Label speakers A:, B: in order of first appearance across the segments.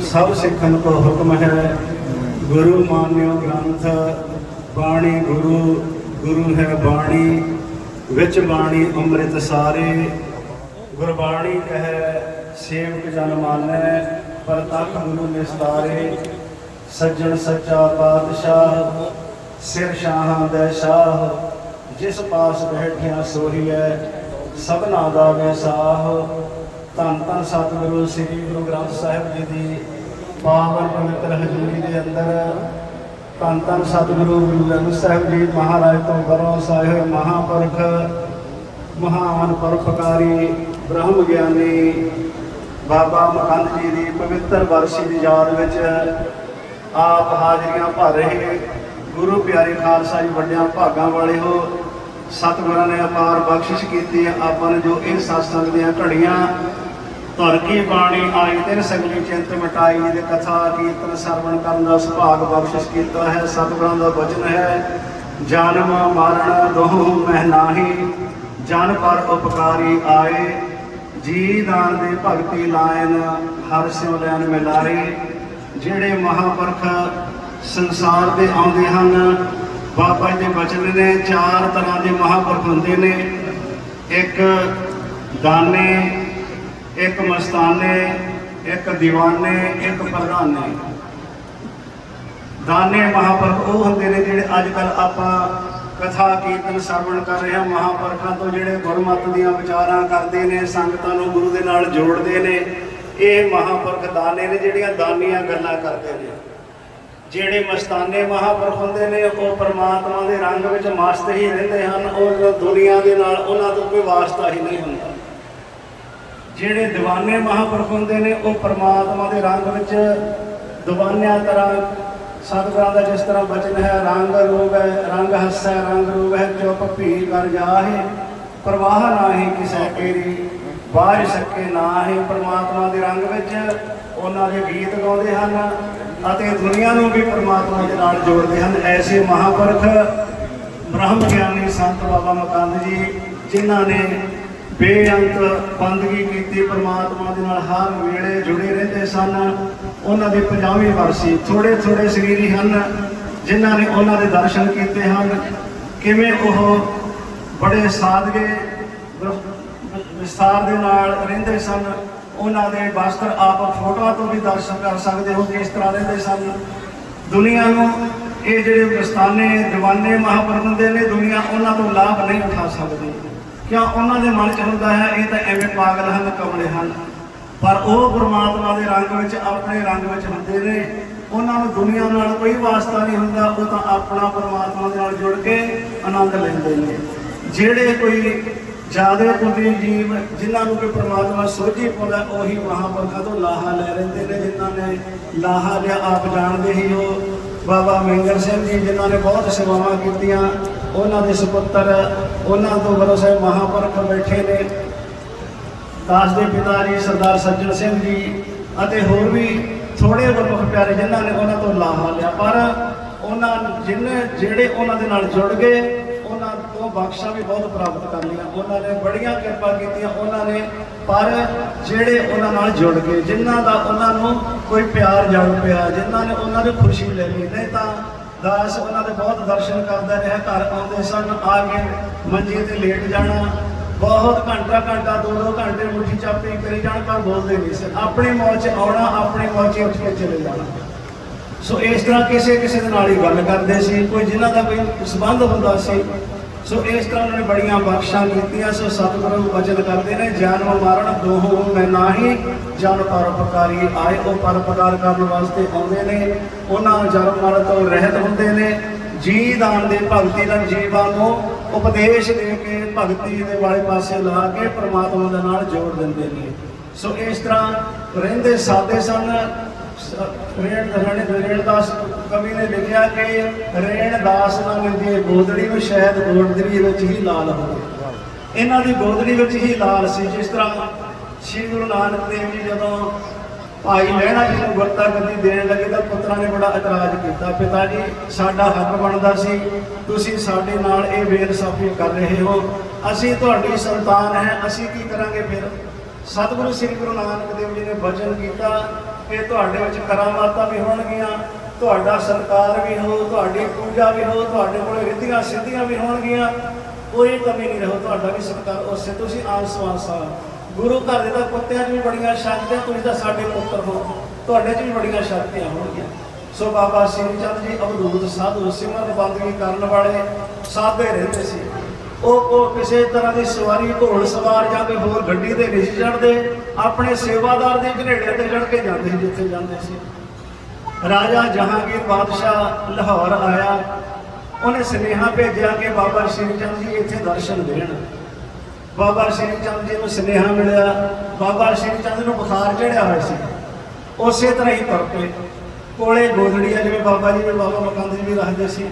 A: ਸਭ ਸਿੱਖਣ ਕੋ ਹੁਕਮ ਹੈ। ਗੁਰੂ ਮਾਨਿਓ ਗ੍ਰੰਥ, ਬਾਣੀ ਗੁਰੂ ਗੁਰੂ ਹੈ ਬਾਣੀ, ਵਿੱਚ ਬਾਣੀ ਅੰਮ੍ਰਿਤ ਸਾਰੇ। ਗੁਰਬਾਣੀ ਕਹੈ ਸੇਵਕ ਜਨ ਮਾਨੈ ਪ੍ਰਤੱਖ ਗੁਰੂ ਨਿਸਤਾਰੇ। ਸੱਜਣ ਸੱਚਾ ਪਾਤਸ਼ਾਹ, ਸਿਰ ਸ਼ਾਹਾਂ ਦੇ ਸ਼ਾਹ। ਜਿਸ ਪਾਸ ਬੈਠਿਆ ਸੋਹੀਐ, ਸਭਨਾ ਦਾ ਵੈਸਾਹ। ਧੰਨ ਧੰਨ ਸਤਿਗੁਰੂ ਸ੍ਰੀ ਗੁਰੂ ਗ੍ਰੰਥ ਸਾਹਿਬ ਜੀ ਦੀ ਪਾਵਨ ਪਵਿੱਤਰ ਹਜ਼ੂਰੀ ਦੇ ਅੰਦਰ। ਧੰਨ ਧੰਨ ਸਤਿਗੁਰੂ ਗੁਰੂ ਗ੍ਰੰਥ ਸਾਹਿਬ ਜੀ ਮਹਾਰਾਜ ਤੋਂ ਬਰੋਂ ਸਾਹਿਬ ਮਹਾਪੁਰਖ, ਮਹਾਨ ਪਰਪਕਾਰੀ ਬ੍ਰਹਮ ਗਿਆਨੀ ਬਾਬਾ ਮਕੰਦ ਜੀ ਦੀ ਪਵਿੱਤਰ ਵਰਸੀ ਦੀ ਯਾਦ ਵਿੱਚ ਆਪ ਹਾਜ਼ਰੀਆਂ ਭਰ ਰਹੇ ਗੁਰੂ ਪਿਆਰੇ ਖਾਲਸਾ ਜੀ ਵੱਡਿਆਂ ਭਾਗਾਂ ਵਾਲੇ ਹੋ। ਸਤਿਗੁਰਾਂ ਨੇ ਅਪਾਰ ਬਖਸ਼ਿਸ਼ ਕੀਤੀ ਹੈ ਆਪਾਂ ਨੂੰ ਜੋ ਇਹ ਸਤਸੰਗ ਦੀਆਂ ਘੜੀਆਂ ਧਰ ਕੀ ਬਾਣੀ ਆਈ ਤਿਨ ਸਗਲੀ ਚਿੰਤ ਮਟਾਈ ਦੇ ਕਥਾ, ਕੀਰਤਨ, ਸਰਵਣ ਕਰਨ ਦਾ ਸੁਭਾਗ ਬਖਸ਼ਿਸ਼ ਕੀਤਾ ਹੈ। ਸਤਿਗੁਰਾਂ ਦਾ ਵਚਨ ਹੈ, ਜਨਮ ਮਰਨ ਦੋਹ ਮਹਿ ਨਾਹੀ, ਜਨ ਪਰ ਉਪਕਾਰੀ ਆਏ। ਜੀ ਦਾਨ ਦੇ ਭਗਤੀ ਲਾਇਨ, ਹਰ ਸਿਉ ਲੈਨ ਮਿਲਾਰੇ। ਜਿਹੜੇ ਮਹਾਪੁਰਖ ਸੰਸਾਰ ਦੇ ਆਉਂਦੇ ਹਨ ਬਾਬਾ ਜੀ ਦੇ ਬਚਨ ਨੇ ਚਾਰ ਤਰ੍ਹਾਂ ਦੇ ਮਹਾਂਪੁਰਖ ਹੁੰਦੇ ਨੇ। ਇੱਕ ਦਾਨੇ, ਇੱਕ ਮਸਤਾਨੇ, ਇੱਕ ਦੀਵਾਨੇ, ਇੱਕ ਪ੍ਰਧਾਨੇ। ਦਾਨੇ ਮਹਾਪੁਰਖ ਉਹ ਹੁੰਦੇ ਨੇ ਜਿਹੜੇ ਅੱਜ ਕੱਲ ਆਪਾਂ ਕਥਾ, ਕੀਰਤਨ, ਸਰਵਣ ਕਰ ਰਹੇ ਹਾਂ। ਮਹਾਪੁਰਖਾਂ ਤੋਂ ਜਿਹੜੇ ਗੁਰਮਤ ਦੀਆਂ ਵਿਚਾਰਾਂ ਕਰਦੇ ਨੇ, ਸੰਗਤਾਂ ਨੂੰ ਗੁਰੂ ਦੇ ਨਾਲ ਜੋੜਦੇ ਨੇ। ਇਹ ਮਹਾਪੁਰਖ ਦਾਨੇ ਨੇ ਜਿਹੜੀਆਂ ਦਾਨੀਆਂ ਗੱਲਾਂ ਕਰਦੇ ਨੇ। ਜਿਹੜੇ ਮਸਤਾਨੇ ਮਹਾਪੁਰਖ ਹੁੰਦੇ ਨੇ, ਉਹ ਪਰਮਾਤਮਾ ਦੇ ਰੰਗ ਵਿੱਚ ਮਸਤ ਹੀ ਰਹਿੰਦੇ ਹਨ, ਉਹ ਦੁਨੀਆ ਦੇ ਨਾਲ ਉਹਨਾਂ ਤੋਂ ਕੋਈ ਵਾਸਤਾ ਹੀ ਨਹੀਂ ਹੁੰਦਾ। ਜਿਹੜੇ ਦੀਵਾਨੇ ਮਹਾਪੁਰਖ ਹੁੰਦੇ ਨੇ, ਉਹ ਪਰਮਾਤਮਾ ਦੇ ਰੰਗ ਵਿੱਚ ਦੀਵਾਨਿਆਂ ਤਰ੍ਹਾਂ, ਸਤਿਗੁਰਾਂ ਦਾ ਜਿਸ ਤਰ੍ਹਾਂ ਬਚਨ ਹੈ, ਰੰਗ ਰੂਪ ਹੈ, ਰੰਗ ਹੱਸੈ ਰੰਗ ਰੂਪ ਹੈ, ਚੁੱਪ ਭੀ ਕਰ ਜਾਹੇ, ਪ੍ਰਵਾਹ ਨਾਹੀ ਕਿਸੈ ਕੇਰੀ ਬਾਝ ਸਕੇ ਨਾਹੀ। ਪਰਮਾਤਮਾ ਦੇ ਰੰਗ ਵਿੱਚ ਉਹਨਾਂ ਦੇ ਗੀਤ ਗਾਉਂਦੇ ਹਨ ਅਤੇ ਦੁਨੀਆ ਨੂੰ ਵੀ ਪਰਮਾਤਮਾ ਦੇ ਨਾਲ ਜੋੜਦੇ ਹਨ। ਐਸੇ ਮਹਾਪੁਰਖ ਬ੍ਰਹਮ ਗਿਆਨੀ ਸੰਤ ਬਾਬਾ ਮਕੰਦ ਜੀ, ਜਿਨ੍ਹਾਂ ਨੇ ਬੇਅੰਤ ਬੰਦਗੀ ਕੀਤੀ, ਪਰਮਾਤਮਾ ਦੇ ਨਾਲ ਹਰ ਵੇਲੇ ਜੁੜੇ ਰਹਿੰਦੇ ਸਨ। ਉਹਨਾਂ ਦੀ 50ਵੀਂ ਵਰਸੀ ਥੋੜੇ ਥੋੜੇ ਸਰੀਰੀ ਹਨ, ਜਿਨ੍ਹਾਂ ਨੇ ਉਹਨਾਂ ਦੇ ਦਰਸ਼ਨ ਕੀਤੇ ਹਨ। ਕਿਵੇਂ ਉਹ ਬੜੇ ਸਾਦਗੇ ਵਿ- ਵਿਸਥਾਰ ਦੇ ਨਾਲ ਰਹਿੰਦੇ ਸਨ ਉਹਨਾਂ ਦੇ ਵਸਤਰ ਆਪ ਫੋਟੋਆਂ ਤੋਂ ਵੀ ਦਰਸ਼ਨ ਕਰ ਸਕਦੇ ਹੋ ਇਸ ਤਰ੍ਹਾਂ ਦੇ ਸਨ। ਦੁਨੀਆ ਨੂੰ ਇਹ ਜਿਹੜੇ ਮਸਤਾਨੇ, ਜਵਾਨੇ ਮਹਾਪੁਰਖ ਨੇ ਦੁਨੀਆ ਉਹਨਾਂ ਤੋਂ ਲਾਭ ਨਹੀਂ ਉਠਾ ਸਕਦੀ। ਕਿਉਂ? ਉਹਨਾਂ ਦੇ ਮਨ 'ਚ ਹੁੰਦਾ ਹੈ, ਇਹ ਤਾਂ ਐਵੇਂ ਪਾਗਲ ਹਨ, ਕਮਲੇ ਹਨ। ਪਰ ਉਹ ਪਰਮਾਤਮਾ ਦੇ ਰੰਗ ਵਿੱਚ, ਆਪਣੇ ਰੰਗ ਵਿੱਚ ਹੁੰਦੇ ਨੇ। ਉਹਨਾਂ ਨੂੰ ਦੁਨੀਆ ਨਾਲ ਕੋਈ ਵਾਸਤਾ ਨਹੀਂ ਹੁੰਦਾ, ਉਹ ਤਾਂ ਆਪਣਾ ਪਰਮਾਤਮਾ ਦੇ ਨਾਲ ਜੁੜ ਕੇ ਆਨੰਦ ਲੈਂਦੇ ਨੇ। ਜਿਹੜੇ ਕੋਈ ਜ਼ਿਆਦਾ ਪੁੱਤਰੀ ਜੀਵ ਜਿਨ੍ਹਾਂ ਨੂੰ ਕੋਈ ਪ੍ਰਮਾਤਮਾ ਸੋਝੀ ਪਾਉਂਦਾ, ਉਹੀ ਮਹਾਪੁਰਖਾਂ ਤੋਂ ਲਾਹਾ ਲੈ ਰਹਿੰਦੇ ਨੇ, ਜਿਨ੍ਹਾਂ ਨੇ ਲਾਹਾ ਲਿਆ, ਆਪ ਜਾਣਦੇ ਹੀ ਉਹ। ਬਾਬਾ ਮਹਿੰਦਰ ਸਿੰਘ ਜੀ, ਜਿਨ੍ਹਾਂ ਨੇ ਬਹੁਤ ਸੇਵਾਵਾਂ ਕੀਤੀਆਂ, ਉਹਨਾਂ ਦੇ ਸੁਪੁੱਤਰ, ਉਹਨਾਂ ਤੋਂ ਬਰੋ ਸਾਹਿਬ ਮਹਾਪੁਰਖ ਬੈਠੇ ਨੇ। ਦਾਸ ਦੇ ਪਿਤਾ ਜੀ, ਸਰਦਾਰ ਸੱਜਣ ਸਿੰਘ ਜੀ, ਅਤੇ ਹੋਰ ਵੀ ਥੋੜੇ ਗੁਰਮੁਖ ਪਿਆਰੇ ਜਿਨ੍ਹਾਂ ਨੇ ਉਹਨਾਂ ਤੋਂ ਲਾਹਾ ਲਿਆ। ਪਰ ਉਹਨਾਂ ਜਿਨ੍ਹਾਂ ਜਿਹੜੇ ਉਹਨਾਂ ਦੇ ਨਾਲ ਜੁੜ ਗਏ ਬਖਸ਼ਾਂ ਵੀ ਬਹੁਤ ਪ੍ਰਾਪਤ ਕਰ ਲਈਆਂ ਉਹਨਾਂ ਨੇ ਬੜੀਆਂ ਕਿਰਪਾ ਕੀਤੀਆਂ ਉਹਨਾਂ ਨੇ, ਪਰ ਜਿਹੜੇ ਉਹਨਾਂ ਨਾਲ ਜੁੜ ਗਏ, ਜਿਨ੍ਹਾਂ ਦਾ ਉਹਨਾਂ ਨੂੰ ਕੋਈ ਪਿਆਰ ਜਲ ਪਿਆ, ਜਿਨ੍ਹਾਂ ਨੇ ਉਹਨਾਂ ਦੀ ਖੁਸ਼ੀ ਲੈ ਲਈ। ਨਹੀਂ ਤਾਂ ਦਾਸ ਉਹਨਾਂ ਦੇ ਬਹੁਤ ਦਰਸ਼ਨ ਕਰਦਾ ਰਿਹਾ, ਘਰ ਆਉਂਦੇ ਸਨ, ਆ ਕੇ ਮੰਜੇ ਤੇ ਲੇਟ ਜਾਣਾ। ਬਹੁਤ ਘੰਟਾ ਘੰਟਾ, ਦੋ ਦੋ ਘੰਟੇ ਮੁੱਠੀ ਚਾਪੀ ਕਰੀ ਜਾਣ, ਪਰ ਬੋਲਦੇ ਨਹੀਂ ਸੀ ਆਪਣੇ ਮੌਜ 'ਚ ਆਉਣਾ, ਆਪਣੇ ਮੌਜ 'ਚ ਉੱਠ ਕੇ ਚਲੇ ਜਾਣਾ। ਸੋ ਇਸ ਤਰ੍ਹਾਂ ਕਿਸੇ ਕਿਸੇ ਦੇ ਨਾਲ ਹੀ ਗੱਲ ਕਰਦੇ ਸੀ। ਕੋਈ ਜਿਨ੍ਹਾਂ ਦਾ ਕੋਈ ਸੰਬੰਧ ਹੁੰਦਾ ਸੀ ਸੋ ਇਸ ਤਰ੍ਹਾਂ ਉਹਨਾਂ ਨੇ ਬੜੀਆਂ ਬਖਸ਼ਾਂ ਕੀਤੀਆਂ, ਸੋ ਸਤਿਗੁਰੂ ਵਚਨ ਕਰਦੇ ਨੇ ਜਨਮ ਮਰਨ ਦੋਹੋਂ ਮੈਂ ਨਾਹੀ, ਜਨ ਪਰਉਪਕਾਰੀ ਆਏ, ਉਹ ਪਰਉਪਕਾਰ ਕਰਨ ਵਾਸਤੇ ਆਉਂਦੇ ਨੇ। ਉਹਨਾਂ ਜਨਮ ਮਰਨ ਤੋਂ ਰਹਿਤ ਹੁੰਦੇ ਨੇ। ਜੀ ਦਾਨ ਦੇ ਭਗਤੀ ਨਾਲ ਜੀਵਾਂ ਨੂੰ ਉਪਦੇਸ਼ ਦੇ ਕੇ ਭਗਤੀ ਦੇ ਵਾਲੇ ਪਾਸੇ ਲਾ ਕੇ ਪ੍ਰਮਾਤਮਾ ਦੇ ਨਾਲ ਜੋੜ ਦਿੰਦੇ ਨੇ। ਸੋ ਇਸ ਤਰ੍ਹਾਂ ਰਹਿੰਦੇ ਸਾਦੇ ਸਨ। ਰੇਣਦਾਸ, ਕਵੀ ਨੇ ਲਿਖਿਆ ਕਿ ਰੇਣਦਾਸ ਨਾ ਮਿਲਦੀ ਗੋਦੜੀ ਨੂੰ ਸ਼ਾਇਦ ਗੋਦੜੀ ਵਿੱਚ ਹੀ ਲਾਲ ਹੋਵੇ। ਇਹਨਾਂ ਦੀ ਗੋਦੜੀ ਵਿੱਚ ਹੀ ਲਾਲ ਸੀ, ਜਿਸ ਤਰ੍ਹਾਂ ਸ੍ਰੀ ਗੁਰੂ ਨਾਨਕ ਦੇਵ ਜੀ ਜਦੋਂ ਭਾਈ ਲਹਿਣਾ ਜੀ ਨੂੰ ਗੁਰਤਾ ਗੱਦੀ ਦੇਣ ਲੱਗੇ ਤਾਂ ਪੁੱਤਰਾਂ ਨੇ ਬੜਾ ਇਤਰਾਜ਼ ਕੀਤਾ, ਪਿਤਾ ਜੀ, ਸਾਡਾ ਹੱਕ ਬਣਦਾ ਸੀ, ਤੁਸੀਂ ਸਾਡੇ ਨਾਲ ਇਹ ਬੇਇਨਸਾਫੀ ਕਰ ਰਹੇ ਹੋ। ਅਸੀਂ ਤੁਹਾਡੀ ਸੰਤਾਨ ਹੈ, ਅਸੀਂ ਕੀ ਕਰਾਂਗੇ ਫਿਰ? ਸਤਿਗੁਰੂ ਸ੍ਰੀ ਗੁਰੂ ਨਾਨਕ ਦੇਵ ਜੀ ਨੇ ਵਚਨ ਕੀਤਾ। ਕਿ ਤੁਹਾਡੇ ਵਿੱਚ ਕਰਾਮਾਤਾਂ ਵੀ ਹੋਣਗੀਆਂ, ਤੁਹਾਡਾ ਸਰਕਾਰ ਵੀ ਹੋ, ਤੁਹਾਡੀ ਪੂਜਾ ਵੀ ਹੋ, ਤੁਹਾਡੇ ਕੋਲ ਰਿੱਧੀਆਂ ਸਿੱਧੀਆਂ ਵੀ ਹੋਣਗੀਆਂ। ਕੋਈ ਕਮੀ ਨਹੀਂ ਰਹੋ, ਤੁਹਾਡਾ ਵੀ ਸਰਕਾਰ ਉਸੇ ਤੁਸੀਂ ਆਸ ਵਾਸਾ ਗੁਰੂ ਘਰ ਦੇ ਤਾਂ ਕੁੱਤਿਆਂ 'ਚ ਵੀ ਬੜੀਆਂ ਸ਼ਕਤੀਆਂ, ਤੁਸੀਂ ਤਾਂ ਸਾਡੇ ਪੁੱਤਰ ਹੋ। ਤੁਹਾਡੇ 'ਚ ਵੀ ਬੜੀਆਂ ਸ਼ਕਤੀਆਂ ਹੋਣਗੀਆਂ। ਸੋ ਬਾਬਾ ਸ੍ਰੀ ਚੰਦ ਜੀ ਅਵਧੂਤ ਸਾਧੂ ਸਿਮਰਨ ਬੰਦਗੀ ਕਰਨ ਵਾਲੇ ਸਾਧੇ ਰਹਿੰਦੇ ਸੀ। ਉਹ ਉਹ ਕਿਸੇ ਤਰ੍ਹਾਂ ਦੀ ਸਵਾਰੀ, ਢੋਲ ਸਵਾਰ ਜਾਂ ਕੋਈ ਹੋਰ ਗੱਡੀ ਤੇ ਨਹੀਂ ਚੜਦੇ। ਆਪਣੇ ਸੇਵਾਦਾਰ ਦੇ ਘਨੇੜੇ ਤੇ ਚੜ ਕੇ ਜਾਂਦੇ ਸੀ, ਜਿੱਥੇ ਜਾਂਦੇ ਸੀ। ਰਾਜਾ ਜਹਾਂਗੀਰ ਬਾਦਸ਼ਾਹ ਲਾਹੌਰ ਆਇਆ। ਉਹਨੇ ਸੁਨੇਹਾ ਭੇਜਿਆ ਕਿ ਬਾਬਾ ਸ਼੍ਰੀ ਚੰਦ ਜੀ ਇੱਥੇ ਦਰਸ਼ਨ ਦੇਣ। ਬਾਬਾ ਸ਼੍ਰੀ ਚੰਦ ਜੀ ਨੂੰ ਸੁਨੇਹਾ ਮਿਲਿਆ। ਬਾਬਾ ਸ਼੍ਰੀ ਚੰਦ ਨੂੰ ਬੁਖਾਰ ਚੜਿਆ ਹੋਇਆ ਸੀ। ਉਸੇ ਤਰ੍ਹਾਂ ਹੀ ਤੁਰ ਪਏ। ਕੋਲੇ ਗੋਦੜੀਆ ਜਿਵੇਂ ਬਾਬਾ ਜੀ ਨੇ ਬਾਬਾ ਮਕੰਦ ਜੀ ਵੀ ਰੱਖਦੇ ਸੀ।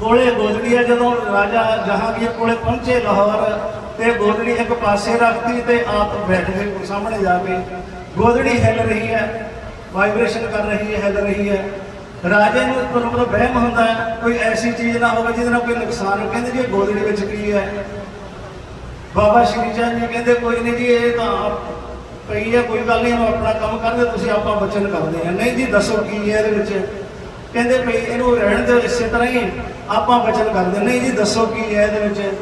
A: ਕੋਲੇ ਗੋਦੜੀ ਹੈ ਜਦੋਂ ਰਾਜਾ ਜਹਾਂਗੀਰ ਕੋਲੇ ਪਹੁੰਚੇ ਲਾਹੌਰ ਤੇ ਗੋਦੜੀ ਇੱਕ ਪਾਸੇ ਰੱਖਤੀ ਤੇ ਆਪ ਬੈਠ ਗਏ ਸਾਹਮਣੇ ਜਾ ਕੇ ਗੋਦੜੀ ਹਿੱਲ ਰਹੀ ਹੈ ਵਾਈਬ੍ਰੇਸ਼ਨ ਕਰ ਰਹੀ ਹੈ, ਹਿੱਲ ਰਹੀ ਹੈ। ਰਾਜੇ ਨੂੰ ਤੁਹਾਨੂੰ ਪਤਾ ਵਹਿਮ ਹੁੰਦਾ ਹੈ, ਕੋਈ ਐਸੀ ਚੀਜ਼ ਨਾ ਹੋਵੇ ਜਿਹਦੇ ਨਾਲ ਕੋਈ ਨੁਕਸਾਨ ਕਹਿੰਦੇ ਜੀ ਗੋਦੜੀ ਵਿੱਚ ਕੀ ਹੈ? ਬਾਬਾ ਸ਼੍ਰੀ ਚੰਦ ਜੀ ਕਹਿੰਦੇ ਕੋਈ ਨਹੀਂ ਜੀ, ਇਹ ਤਾਂ ਆਪ- ਪਈ ਹੈ, ਕੋਈ ਗੱਲ ਨਹੀਂ ਆਪਣਾ ਕੰਮ ਕਰਦੇ, ਤੁਸੀਂ ਆਪਾਂ ਬਚਨ ਕਰਦੇ ਆ ਨਹੀਂ ਜੀ, ਦੱਸੋ ਕੀ ਹੈ ਇਹਦੇ ਵਿੱਚ? ਕਹਿੰਦੇ ਭਈ ਇਹਨੂੰ ਰਹਿਣ ਦਿਓ ਇਸੇ ਤਰ੍ਹਾਂ ਹੀ ਆਪਾਂ ਬਚਨ ਕਰਦੇ ਨਹੀਂ ਜੀ, ਦੱਸੋ ਕੀ ਹੈ ਇਹਦੇ ਵਿੱਚ?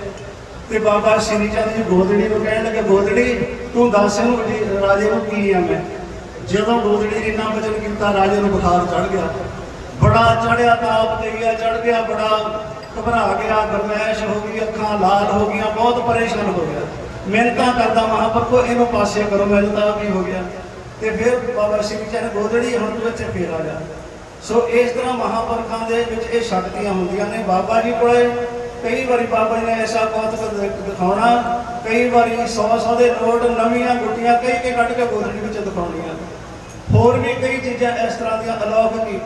A: ਤੇ ਬਾਬਾ ਸ਼੍ਰੀ ਚੰਦ ਜੀ ਗੋਦੜੀ ਨੂੰ ਕਹਿਣ ਲੱਗੇ, ਗੋਦੜੀ, ਤੂੰ ਦੱਸ ਇਹਨੂੰ ਜੀ ਰਾਜੇ ਨੂੰ ਕੀ ਆ ਮੈਂ? ਜਦੋਂ ਗੋਦੜੀ ਨੇ ਇੰਨਾ ਬਚਨ ਕੀਤਾ, ਰਾਜੇ ਨੂੰ ਬੁਖਾਰ ਚੜ ਗਿਆ। ਬੜਾ ਚੜਿਆ ਤਾਪ ਤੇ ਗਿਆ ਚੜ ਗਿਆ, ਬੜਾ ਘਬਰਾ ਗਿਆ, ਗਰਮੈਸ਼ ਹੋ ਗਈ, ਅੱਖਾਂ ਲਾਲ ਹੋ ਗਈਆਂ, ਬਹੁਤ ਪਰੇਸ਼ਾਨ ਹੋ ਗਿਆ। ਮਿਹਨਤਾਂ ਕਰਦਾ ਮਹਾਂਪੁਰਖੋ ਇਹਨੂੰ ਪਾਸੇ ਕਰੋ, ਮੈਨੂੰ ਤਾਂ ਕੀ ਹੋ ਗਿਆ। ਤੇ ਫਿਰ ਬਾਬਾ ਸ਼੍ਰੀ ਚੰਦ ਗੋਦੜੀ ਹੁਣ ਤੂੰ ਇੱਥੇ ਫੇਰ ਆ ਜਾ ਸੋ ਇਸ ਤਰ੍ਹਾਂ ਮਹਾਂਪੁਰਖਾਂ ਦੇ ਵਿੱਚ ਇਹ ਸ਼ਕਤੀਆਂ ਹੁੰਦੀਆਂ ਨੇ। ਬਾਬਾ ਜੀ ਕੋਲੇ ਕਈ ਵਾਰੀ ਬਾਬਾ ਜੀ ਨੇ ਐਸਾ ਕੌਤਕ ਦਿਖਾਉਣਾ। ਕਈ ਵਾਰੀ 100 100 ਦੇ ਨੋਟ, ਨਵੀਆਂ ਗੁੱਟੀਆਂ ਕਈ ਕੇ ਕੱਢ ਕੇ ਗੋਦੜੀ ਵਿੱਚ ਦਿਖਾਉਣੀਆਂ ਹੋਰ ਵੀ ਕਈ ਚੀਜ਼ਾਂ ਇਸ ਤਰ੍ਹਾਂ ਦੀਆਂ ਅਲੌਕਿਕ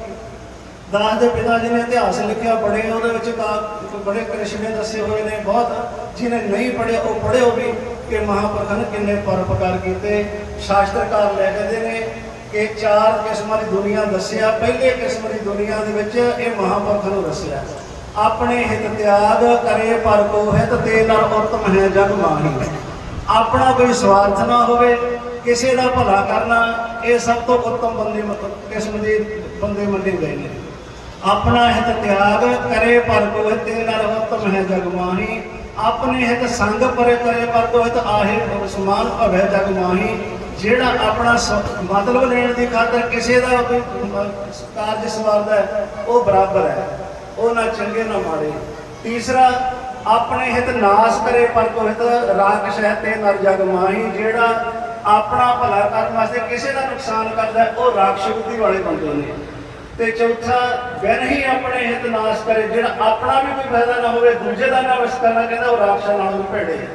A: ਦਾਸ ਦੇ ਪਿਤਾ ਜੀ ਨੇ ਇਤਿਹਾਸ ਲਿਖਿਆ ਬੜੇ ਉਹਦੇ ਵਿੱਚ ਕਾ- ਬੜੇ ਕ੍ਰਿਸ਼ਮੇ ਦੱਸੇ ਹੋਏ ਨੇ। ਬਹੁਤ ਜਿਹਨੇ ਨਹੀਂ ਪੜਿਆ ਉਹ ਪੜਿਓ ਵੀ ਕਿ ਮਹਾਂਪੁਰਖਾਂ ਨੇ ਕਿੰਨੇ ਪਰਪਕਾਰ ਕੀਤੇ। ਸ਼ਾਸਤਰਕਾਰ ਲੈ ਕਹਿੰਦੇ ਨੇ। ਇਹ ਚਾਰ ਕਿਸਮਾਂ ਦੀ ਦੁਨੀਆ ਦੱਸਿਆ। ਪਹਿਲੇ ਕਿਸਮ ਦੀ ਦੁਨੀਆ ਦੇ ਵਿੱਚ ਇਹ ਮਹਾਂਪੁਰਖਾਂ ਨੂੰ ਦੱਸਿਆ। ਆਪਣੇ ਹਿਤ ਤਿਆਗ ਕਰੇ ਪਰ ਕੋ ਹਿਤ ਤੇ ਨਰ ਉਤਮ ਹੈ ਜਗ ਮਾਹੀ। ਆਪਣਾ ਕੋਈ ਸਵਾਰਥ ਨਾ ਹੋਵੇ, ਕਿਸੇ ਦਾ ਭਲਾ ਕਰਨਾ, ਇਹ ਸਭ ਤੋਂ ਉੱਤਮ ਬੰਦੇ ਮਤ- ਕਿਸਮ ਦੇ ਬੰਦੇ ਮੰਨੇ ਗਏ ਨੇ। ਆਪਣਾ ਹਿਤ ਤਿਆਗ ਕਰੇ ਪਰ ਕੋ ਹਿਤੇ ਨਰ ਉਤਮ ਹੈ ਜਗ ਮਾਹੀ। ਆਪਣੇ ਹਿਤ ਸੰਗ ਪਰੇ ਕਰੇ ਪਰ ਕੋਹਿਤ ਆਹੇ ਸਮਾਨ ਭਵੈ ਜਗ ਮਾਹੀ। ਜਿਹੜਾ ਆਪਣਾ ਸ- ਮਤਲਬ ਲੈਣ ਦੀ ਖਾਤਰ ਕਿਸੇ ਦਾ ਕਾਰਜ ਸਵਾਰਦਾ ਹੈ, ਉਹ ਬਰਾਬਰ ਹੈ। ਉਹ ਨਾ ਚੰਗੇ, ਨਾ ਮਾੜੇ। ਤੀਸਰਾ, ਆਪਣੇ ਹਿਤ ਨਾਸ ਕਰੇ, ਪਰ ਕੋ ਹਿਤ ਰਾਖਸ਼ ਹੈ ਤੇ ਨਰ ਜਗ ਮਾਹੀ, ਜਿਹੜਾ ਆਪਣਾ ਭਲਾ ਕਰਨ ਵਾਸਤੇ ਕਿਸੇ ਦਾ ਨੁਕਸਾਨ ਕਰਦਾ ਉਹ ਰਾਖਸ਼ ਬੁੱਧੀ ਵਾਲੇ ਬੰਦੇ ਨੇ। ਤੇ ਚੌਥਾ ਬਿਨ ਹੀ ਆਪਣੇ ਹਿਤ ਨਾਸ ਕਰੇ, ਜਿਹੜਾ ਆਪਣਾ ਵੀ ਕੋਈ ਫਾਇਦਾ ਨਾ ਹੋਵੇ, ਦੂਜੇ ਦਾ ਨਾ ਵਸ ਕਰਨਾ ਕਹਿੰਦਾ ਉਹ ਰਾਖਸ਼ਾਂ ਨਾਲੋਂ ਵੀ ਭੇੜੇ ਹੈ।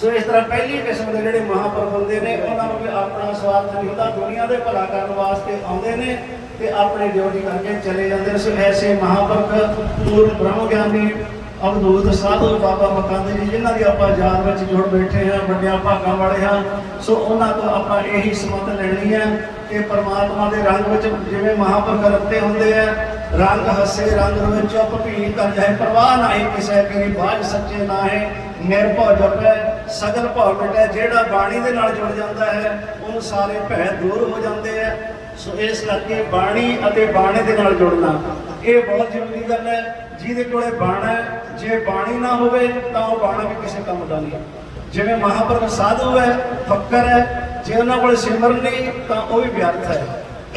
A: ਸੋ ਇਸ ਤਰ੍ਹਾਂ ਪਹਿਲੀ ਕਿਸਮ ਦੇ ਜਿਹੜੇ ਮਹਾਂਪੁਰਖ ਹੁੰਦੇ ਨੇ, ਉਹਨਾਂ ਨੂੰ ਵੀ ਆਪਣਾ ਸਵਾਰਥ ਨਹੀਂ ਹੁੰਦਾ। ਦੁਨੀਆ ਦੇ ਭਲਾ ਕਰਨ ਵਾਸਤੇ ਆਉਂਦੇ ਨੇ ਤੇ ਆਪਣੀ ਡਿਊਟੀ ਕਰਕੇ ਚਲੇ ਜਾਂਦੇ ਨੇ। ਸੋ ਐਸੇ ਮਹਾਂਪੁਰਖ ਪੂਰਨ ਬ੍ਰਹਮ ਗਿਆਨੀ ਅਵਧੂਤ ਸਾਧੂ ਬਾਬਾ ਮਕੰਦ ਜੀ, ਜਿਨ੍ਹਾਂ ਦੀ ਆਪਾਂ ਯਾਦ ਵਿੱਚ ਜੁੜ ਬੈਠੇ ਹਾਂ, ਵੱਡਿਆਂ ਭਾਗਾਂ ਵਾਲੇ ਹਾਂ। ਸੋ ਉਹਨਾਂ ਤੋਂ ਆਪਾਂ ਇਹੀ ਸਮਤ ਲੈਣੀ ਹੈ ਕਿ ਪਰਮਾਤਮਾ ਦੇ ਰੰਗ ਵਿੱਚ ਜਿਵੇਂ ਮਹਾਂਪੁਰਖ ਰੱਤੇ ਹੁੰਦੇ ਆ ਰੰਗ ਹੱਸੇ, ਰੰਗ ਵਿੱਚ ਚੁੱਪ ਭੀ ਕਰ ਜਾਏ ਪਰਵਾਹ ਨਹੀਂ, ਕਿਸੇ ਕੀ ਬਾਝ ਸੱਚੇ ਨਾ ਹੈ ਨਿਰਭਉ ਜਪੈ, ਸਗਲ ਭਉ ਮਿਟੈ, ਜਿਹੜਾ ਬਾਣੀ ਦੇ ਨਾਲ ਜੁੜ ਜਾਂਦਾ ਹੈ, ਉਹਨੂੰ ਸਾਰੇ ਭੈ ਦੂਰ ਹੋ ਜਾਂਦੇ ਆ ਸੋ ਇਸ ਕਰਕੇ ਬਾਣੀ ਅਤੇ ਬਾਣੇ ਦੇ ਨਾਲ ਜੁੜਨਾ, ਇਹ ਬਹੁਤ ਜ਼ਰੂਰੀ ਗੱਲ ਹੈ। ਜਿਹਦੇ ਕੋਲੇ ਬਾਣਾ ਹੈ, ਜੇ ਬਾਣੀ ਨਾ ਹੋਵੇ, ਤਾਂ ਉਹ ਬਾਣਾ ਵੀ ਕਿਸੇ ਕੰਮ ਦਾ ਨਹੀਂ ਜਿਵੇਂ ਮਹਾਂਪੁਰਖ ਸਾਧੂ ਹੈ, ਫੱਕਰ ਹੈ, ਜੇ ਉਹਨਾਂ ਕੋਲ ਸਿਮਰਨ ਨਹੀਂ, ਤਾਂ ਉਹ ਵੀ ਵਿਅਰਥ ਹੈ।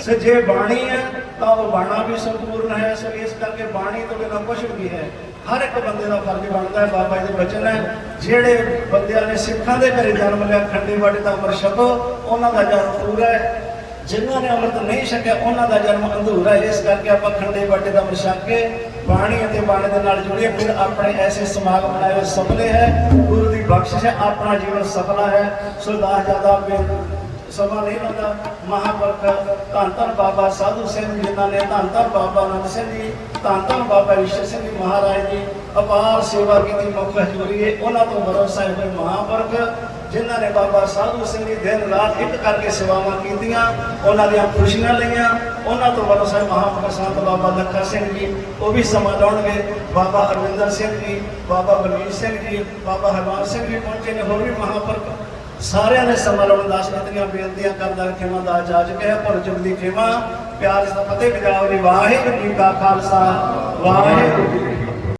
A: ਸੋ ਜੇ ਬਾਣੀ ਹੈ ਤਾਂ ਉਹ ਬਾਣਾ ਵੀ ਸੰਪੂਰਨ ਹੈ ਸੋ ਇਸ ਕਰਕੇ ਬਾਣੀ ਤੋਂ ਬਿਨਾਂ ਕੁਝ ਵੀ ਹੈ। ਹਰ ਇੱਕ ਬੰਦੇ ਦਾ ਫਰਜ਼ ਬਣਦਾ ਹੈ, ਬਾਬਾ ਜੀ ਦੇ ਬਚਨ ਹੈ, ਜਿਹੜੇ ਬੰਦਿਆਂ ਨੇ ਸਿੱਖਾਂ ਦੇ ਘਰੇ ਜਨਮ ਲਿਆ, ਖੰਡੇ ਬਾਟੇ ਦਾ ਅਮਰ ਛਕੋ, ਉਹਨਾਂ ਦਾ ਜਨਮ ਪੂਰਾ ਹੈ। ਜਿਨ੍ਹਾਂ ਨੇ ਅੰਮ੍ਰਿਤ ਨਹੀਂ ਛਕਿਆ, ਉਹਨਾਂ ਦਾ ਜਨਮ ਅਧੂਰਾ ਹੈ। ਇਸ ਕਰਕੇ ਆਪਾਂ ਖੰਡੇ ਬਾਟੇ ਦਾ ਅੰਮ੍ਰਿਤ ਛਕ ਕੇ ਬਾਣੀ ਅਤੇ ਬਾਣੀ ਦੇ ਨਾਲ ਜੁੜੀਏ, ਫਿਰ ਆਪਣੇ ਐਸੇ ਸਮਾਗਮ ਬਣਾਏ ਹੋਏ ਸਫਲੇ ਹੈ। ਗੁਰੂ ਦੀ ਬਖਸ਼ਿਸ਼ ਹੈ, ਆਪਣਾ ਜੀਵਨ ਸਫਲਾ ਹੈ। ਸੋ ਦਾਸ ਜ਼ਿਆਦਾ ਸਮਾਂ ਨਹੀਂ ਹੁੰਦਾ ਮਹਾਂਪੁਰਖ, ਧੰਨ ਧੰਨ ਬਾਬਾ ਸਾਧੂ ਸਿੰਘ ਜਿਨ੍ਹਾਂ ਨੇ ਧੰਨ ਧੰਨ ਬਾਬਾ ਆਨੰਦ ਸਿੰਘ ਜੀ, ਧੰਨ ਧੰਨ ਬਾਬਾ ਈਸ਼ਰ ਸਿੰਘ ਜੀ ਮਹਾਰਾਜ ਜੀ ਅਪਾਰ ਸੇਵਾ ਕੀਤੀ ਮੁੱਖ ਹਜ਼ੂਰੀ ਹੈ ਉਹਨਾਂ ਤੋਂ ਭਰੋਸਾ ਸਾਹਿਬ ਹੋਏ ਮਹਾਂਪੁਰਖ, ਜਿਨ੍ਹਾਂ ਨੇ ਬਾਬਾ ਸਾਧੂ ਸਿੰਘ ਜੀ ਦਿਨ ਰਾਤ ਇੱਕ ਕਰਕੇ ਸੇਵਾਵਾਂ ਕੀਤੀਆਂ, ਉਹਨਾਂ ਦੀਆਂ ਖੁਸ਼ੀਆਂ ਲਈਆਂ, ਉਹਨਾਂ ਤੋਂ ਭਰੋਸਾ ਸਾਹਿਬ ਮਹਾਂਪੁਰਖ ਸੰਤ ਬਾਬਾ ਲੱਖਾ ਸਿੰਘ ਜੀ, ਉਹ ਵੀ ਸਮਾਂ ਲਾਉਣਗੇ। ਬਾਬਾ ਅਰਵਿੰਦਰ ਸਿੰਘ ਜੀ, ਬਾਬਾ ਬਲਵੀਰ ਸਿੰਘ ਜੀ, ਬਾਬਾ ਹਰਵਾਨ ਸਿੰਘ ਜੀ ਪਹੁੰਚੇ ਨੇ, ਹੋਰ ਵੀ ਮਹਾਂਪੁਰਖ ਸਾਰਿਆਂ ਨੇ ਸਮਾਂ ਰਮਦਾਸ ਦੀਆਂ ਬੇਨਤੀਆਂ ਕਰਦਾ ਖਿਮਾ ਦਾ ਜਾਜ ਕਹਿ ਪਰ ਚੁਗਦੀ ਖਿਮਾ, ਪਿਆਰ ਸਦਾ ਫਤਿਹ ਗਜਾਓ ਜੀ ਵਾਹਿਗੁਰੂ ਜੀ ਕਾ ਖਾਲਸਾ, ਵਾਹਿਗੁਰੂ ਜੀ